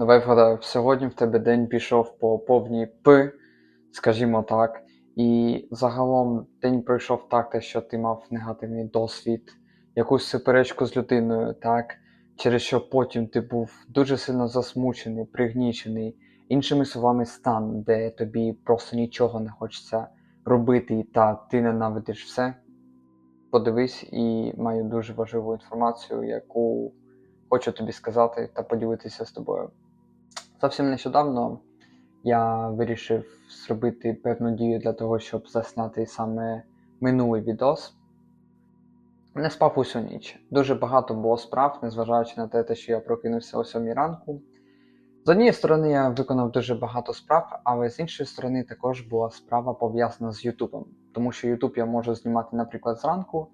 Давай вгадаю, сьогодні в тебе день пішов по повній П, скажімо так, і загалом день пройшов так, те, що ти мав негативний досвід, якусь суперечку з людиною, так, через що потім ти був дуже сильно засмучений, пригнічений, іншими словами, стан, де тобі просто нічого не хочеться робити, та ти ненавидиш все. Подивись і маю дуже важливу інформацію, яку хочу тобі сказати та поділитися з тобою. Зовсім нещодавно я вирішив зробити певну дію для того, щоб засняти саме минулий відос. Не спав усю ніч. Дуже багато було справ, незважаючи на те, що я прокинувся о 7 ранку. З однієї сторони, я виконав дуже багато справ, але з іншої сторони також була справа пов'язана з Ютубом. Тому що Ютуб я можу знімати, наприклад, зранку,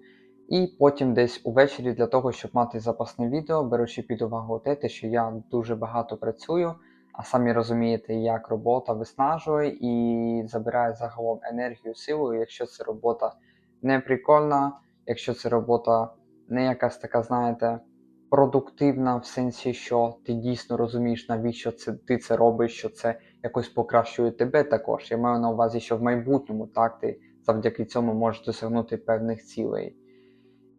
і потім десь увечері для того, щоб мати запасне відео, беручи під увагу те, що я дуже багато працюю, а самі розумієте, як робота виснажує і забирає загалом енергію, силу, якщо це робота не прикольна, якщо це робота не якась така, знаєте, продуктивна в сенсі, що ти дійсно розумієш, навіщо це ти це робиш, що це якось покращує тебе також. Я маю на увазі, що в майбутньому так ти завдяки цьому можеш досягнути певних цілей.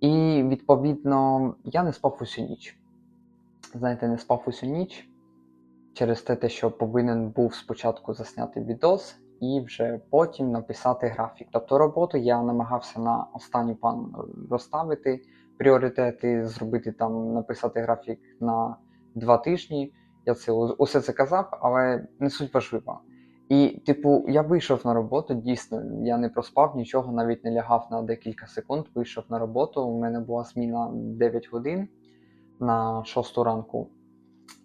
І відповідно я не спав усю ніч. Знаєте, не спав усю ніч через те, що повинен був спочатку засняти відос і вже потім написати графік. Тобто роботу я намагався на останній план розставити пріоритети, зробити там, написати графік на два тижні. Я це усе це казав, але не суть важлива. І, типу, я вийшов на роботу, дійсно, я не проспав нічого, навіть не лягав на декілька секунд. Вийшов на роботу. У мене була зміна 9 годин на 6 ранку.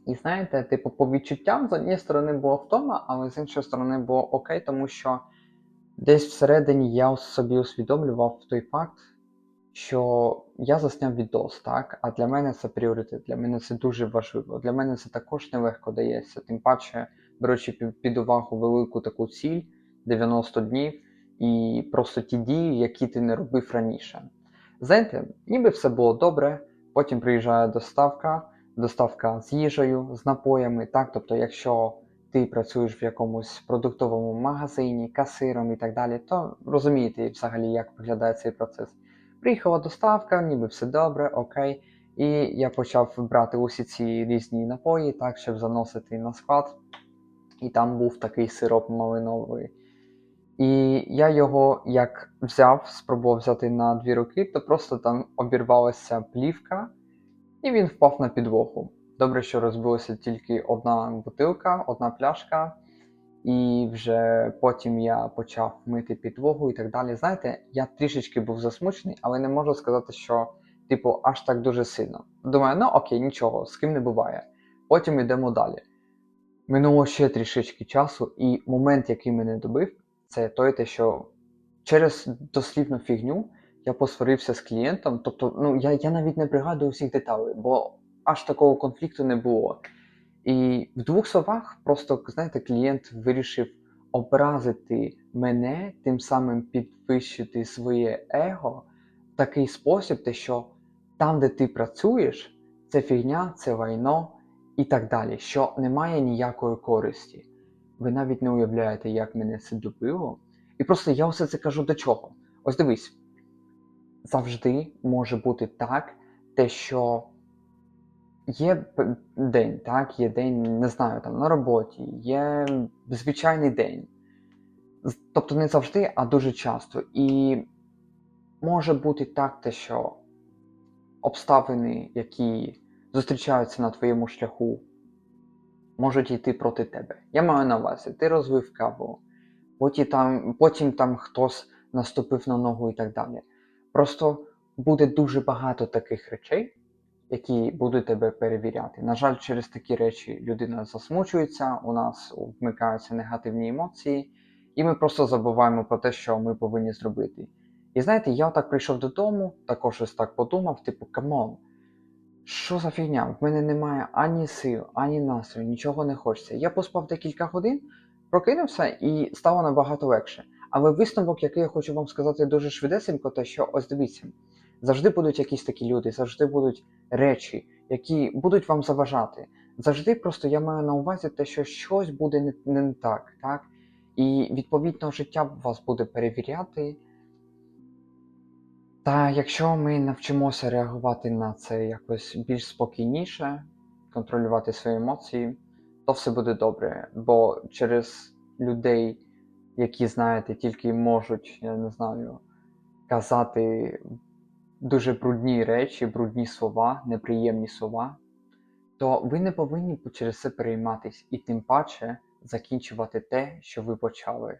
І знаєте, типу, по відчуттям, з однієї сторони була втома, але з іншої сторони було окей, тому що десь всередині я собі усвідомлював той факт, що я засняв відос, так? А для мене це пріоритет, для мене це дуже важливо. Для мене це також нелегко дається. Тим паче, беручи під, увагу велику таку ціль 90 днів і просто ті дії, які ти не робив раніше. Знаєте, ніби все було добре, потім приїжджає доставка, доставка з їжею, з напоями. Так, тобто, якщо ти працюєш в якомусь продуктовому магазині, касиром і так далі, то розумієте взагалі, як виглядає цей процес. Приїхала доставка, ніби все добре, окей. І я почав брати усі ці різні напої, так, щоб заносити на склад. І там був такий сироп малиновий. І я його як взяв, спробував взяти на дві руки, то просто там обірвалася плівка, і він впав на підлогу. Добре, що розбилася тільки одна бутилка, одна пляшка, і вже потім я почав мити підлогу і так далі. Знаєте, я трішечки був засмучений, але не можу сказати, що, типу, аж так дуже сильно. Думаю, ну окей, нічого, з ким не буває. Потім йдемо далі. Минуло ще трішечки часу, і момент, який мене добив, це той, те, що через дослівну фігню я посварився з клієнтом. Тобто, ну я, я навіть не пригадую всіх деталей, бо аж такого конфлікту не було. І в двох словах, просто знаєте, клієнт вирішив образити мене, тим самим підвищити своє его в такий спосіб, те, що там, де ти працюєш, це фігня, це лайно і так далі, що немає ніякої користі. Ви навіть не уявляєте, як мене це добило. І просто я все це кажу до чого. Ось дивись, завжди може бути так, те, що є день, так, є день, не знаю, там на роботі, є звичайний день. Тобто не завжди, а дуже часто. І може бути так, те, що обставини, які зустрічаються на твоєму шляху, можуть йти проти тебе. Я маю на увазі, ти розвив каву, потім там, потім там хтось наступив на ногу і так далі. Просто буде дуже багато таких речей, які будуть тебе перевіряти. На жаль, через такі речі людина засмучується, у нас вмикаються негативні емоції, і ми просто забуваємо про те, що ми повинні зробити. І знаєте, я так прийшов додому, також ось так подумав, типу, камон, що за фігня? В мене немає ані сил, ані настрою, нічого не хочеться. Я поспав декілька годин, прокинувся і стало набагато легше. Але висновок, який я хочу вам сказати дуже швидесенько, те, що ось дивіться, завжди будуть якісь такі люди, завжди будуть речі, які будуть вам заважати. Завжди просто я маю на увазі те, що щось буде не, не так, так? І відповідно життя вас буде перевіряти. Та якщо ми навчимося реагувати на це якось більш спокійніше, контролювати свої емоції, то все буде добре. Бо через людей, які, знаєте, тільки можуть, я не знаю, казати дуже брудні речі, брудні слова, неприємні слова, то ви не повинні через це перейматись і тим паче закінчувати те, що ви почали.